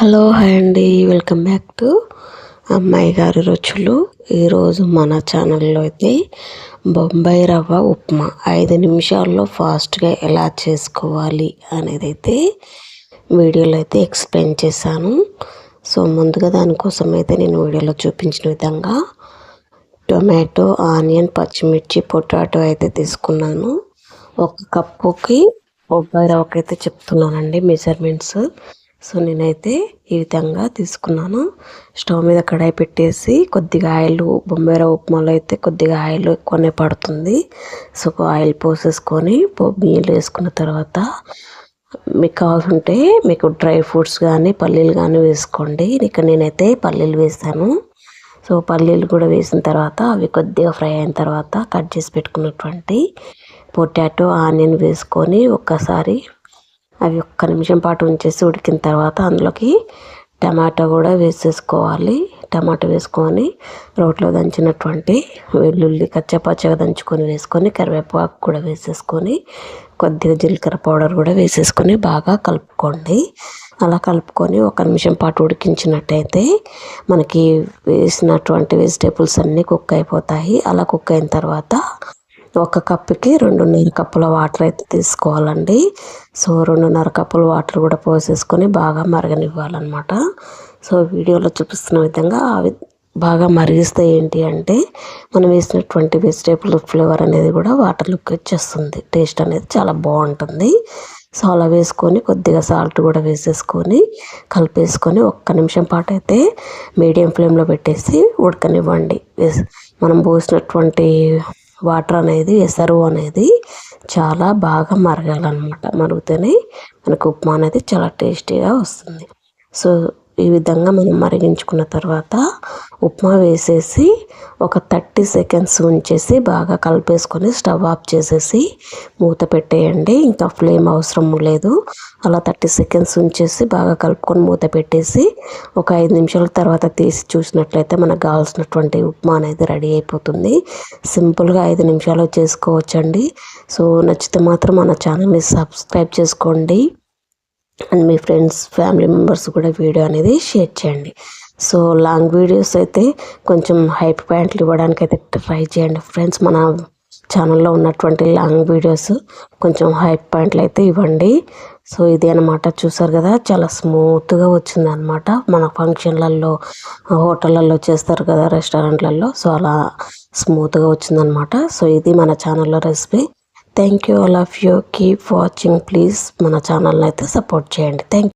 Hello hi అండి. Welcome back to అమ్మాయి గారి రుచులు. ఈరోజు మన ఛానల్లో అయితే బొంబాయి రవ్వ ఉప్మా ఐదు నిమిషాల్లో ఫాస్ట్గా ఎలా చేసుకోవాలి అనేది అయితే వీడియోలో అయితే ఎక్స్ప్లెయిన్ చేశాను. సో ముందుగా దానికోసం అయితే నేను వీడియోలో చూపించిన విధంగా టొమాటో ఆనియన్ పచ్చిమిర్చి పొటాటో అయితే తీసుకున్నాను. ఒక కప్పుకి బొంబాయి రవ్వకైతే చెప్తున్నానండి మెజర్మెంట్స్. సో నేనైతే ఈ విధంగా తీసుకున్నాను. స్టవ్ మీద కడాయి పెట్టేసి కొద్దిగా ఆయిల్ బొంబాయి ఉప్మాలో అయితే కొద్దిగా ఆయిల్ ఎక్కువనే పడుతుంది. సో ఆయిల్ పోసేసుకొని బియ్యలు వేసుకున్న తర్వాత మీకు కావాలంటే మీకు డ్రై ఫ్రూట్స్ కానీ పల్లీలు కానీ వేసుకోండి. ఇక నేనైతే పల్లీలు వేసాను. సో పల్లీలు కూడా వేసిన తర్వాత అవి కొద్దిగా ఫ్రై అయిన తర్వాత కట్ చేసి పెట్టుకున్నటువంటి పొటాటో ఆనియన్ వేసుకొని ఒక్కసారి అవి ఒక్క నిమిషం పాటు ఉంచేసి ఉడికిన తర్వాత అందులోకి టమాటా కూడా వేసేసుకోవాలి. టమాటా వేసుకొని రోట్లో దంచినటువంటి వెల్లుల్లి కచ్చపచ్చగా దంచుకొని వేసుకొని కరివేపాకు కూడా వేసేసుకొని కొద్దిగా జీలకర్ర పౌడర్ కూడా వేసేసుకొని బాగా కలుపుకోండి. అలా కలుపుకొని ఒక నిమిషం పాటు ఉడికించినట్టయితే మనకి వేసినటువంటి వెజిటేబుల్స్ అన్నీ కుక్ అయిపోతాయి. అలా కుక్ అయిన తర్వాత ఒక కప్పుకి రెండున్నర కప్పుల వాటర్ అయితే తీసుకోవాలండి. సో రెండున్నర కప్పుల వాటర్ కూడా పోసేసుకొని బాగా మరగనివ్వాలన్నమాట. సో వీడియోలో చూపిస్తున్న విధంగా అవి బాగా మరిగిస్తే ఏంటి అంటే మనం వేసినటువంటి వెజిటేబుల్ ఫ్లేవర్ అనేది కూడా వాటర్లోకి వచ్చేస్తుంది. టేస్ట్ అనేది చాలా బాగుంటుంది. సో అలా వేసుకొని కొద్దిగా సాల్ట్ కూడా వేసేసుకొని కలిపేసుకొని ఒక్క నిమిషం పాటు అయితే మీడియం ఫ్లేమ్లో పెట్టేసి ఉడకనివ్వండి. మనం పోసినటువంటి వాటర్ అనేది ఎసరు అనేది చాలా బాగా మరగాలన్నమాట. మరిగితేనే మనకు ఉప్మా అనేది చాలా టేస్టీగా వస్తుంది. సో ఈ విధంగా మనం మరిగించుకున్న తర్వాత ఉప్మా వేసేసి ఒక థర్టీ సెకండ్స్ ఉంచేసి బాగా కలిపేసుకొని స్టవ్ ఆఫ్ చేసేసి మూత పెట్టేయండి. ఇంకా ఫ్లేమ్ అవసరం లేదు. అలా థర్టీ సెకండ్స్ ఉంచేసి బాగా కలుపుకొని మూత పెట్టేసి ఒక ఐదు నిమిషాల తర్వాత తీసి చూసినట్లయితే మనకు కావాల్సినటువంటి ఉప్మా అనేది రెడీ అయిపోతుంది. సింపుల్గా ఐదు నిమిషాలు చేసుకోవచ్చండి. సో నచ్చితే మాత్రం మన ఛానల్ని సబ్స్క్రైబ్ చేసుకోండి. అండ్ మీ ఫ్రెండ్స్ ఫ్యామిలీ మెంబర్స్ కూడా వీడియో అనేది షేర్ చేయండి. సో లాంగ్ వీడియోస్ అయితే కొంచెం హైప్ పాయింట్లు ఇవ్వడానికి అయితే ట్రై చేయండి. ఫ్రెండ్స్ మన ఛానల్లో ఉన్నటువంటి లాంగ్ వీడియోస్ కొంచెం హైప్ పాయింట్లు అయితే ఇవ్వండి. సో ఇది అనమాట చూసారు కదా చాలా స్మూత్గా వచ్చింది అనమాట మన ఫంక్షన్లలో హోటళ్ళల్లో చేస్తారు కదా రెస్టారెంట్లలో. సో అలా స్మూత్గా వచ్చిందనమాట సో ఇది మన ఛానల్లో recipe. Thank you all of you keep watching please మన ఛానల్ని అయితే సపోర్ట్ చేయండి. థ్యాంక్